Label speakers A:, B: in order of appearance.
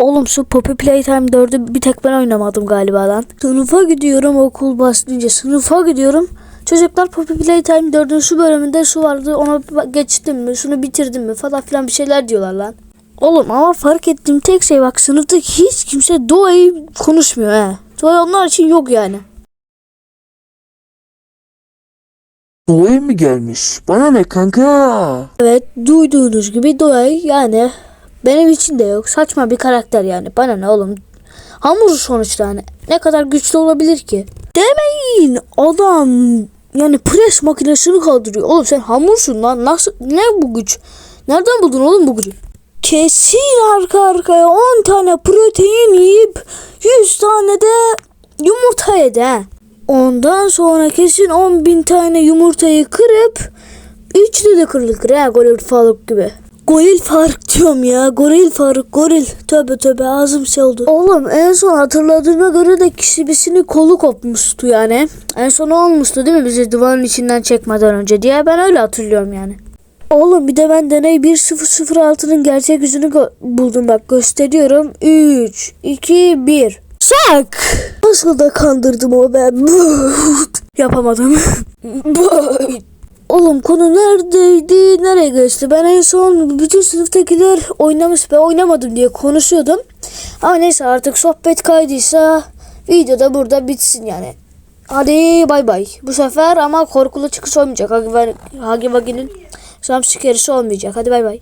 A: Oğlum şu Poppy Playtime 4'ü bir tek ben oynamadım galiba lan. Sınıfa gidiyorum okul başlayınca sınıfa gidiyorum. Çocuklar Poppy Playtime 4'ün şu bölümünde şu vardı ona geçtim mi şunu bitirdim mi falan filan bir şeyler diyorlar lan. Oğlum ama fark ettiğim tek şey bak sınıfta hiç kimse Doğa'yı konuşmuyor he. Doğa onlar için yok yani.
B: Doğaya mı gelmiş? Bana ne kanka?
A: Evet duyduğunuz gibi Doğa yani benim için de yok. Saçma bir karakter yani. Bana ne oğlum. Hamur sonuçta hani. Ne kadar güçlü olabilir ki? Demeyin adam yani pres makinesini kaldırıyor. Oğlum sen hamursun lan. Nasıl ne bu güç? Nereden buldun oğlum bu gücü? Kesin arka arkaya 10 tane protein yiyip 100 tane de yumurta yedi ha. Ondan sonra kesin 10 bin tane yumurtayı kırıp Üçlü de kırılır ha goril Faruk gibi. Goril Faruk diyorum ya. Goril Faruk goril. Tövbe tövbe ağzım şey oldu. Oğlum en son hatırladığıma göre de kişisinin kolu kopmuştu yani. En son olmuştu değil mi bizi duvarın içinden çekmeden önce diye ben öyle hatırlıyorum yani. Oğlum bir de ben deney 1006'nın gerçek yüzünü buldum bak gösteriyorum. 3, 2, 1. Sak! Nasıl da kandırdım o ben. Yapamadım. Oğlum konu neredeydi? Nereye geçti? Ben en son bütün sınıftakiler oynamış ben oynamadım diye konuşuyordum. Ama neyse artık sohbet kaydıysa video da burada bitsin yani. Hadi bay bay. Bu sefer ama korkulu çıkış olmayacak. Hagi, Hagi Wagi'nin jumpscare'si olmayacak. Hadi bay bay.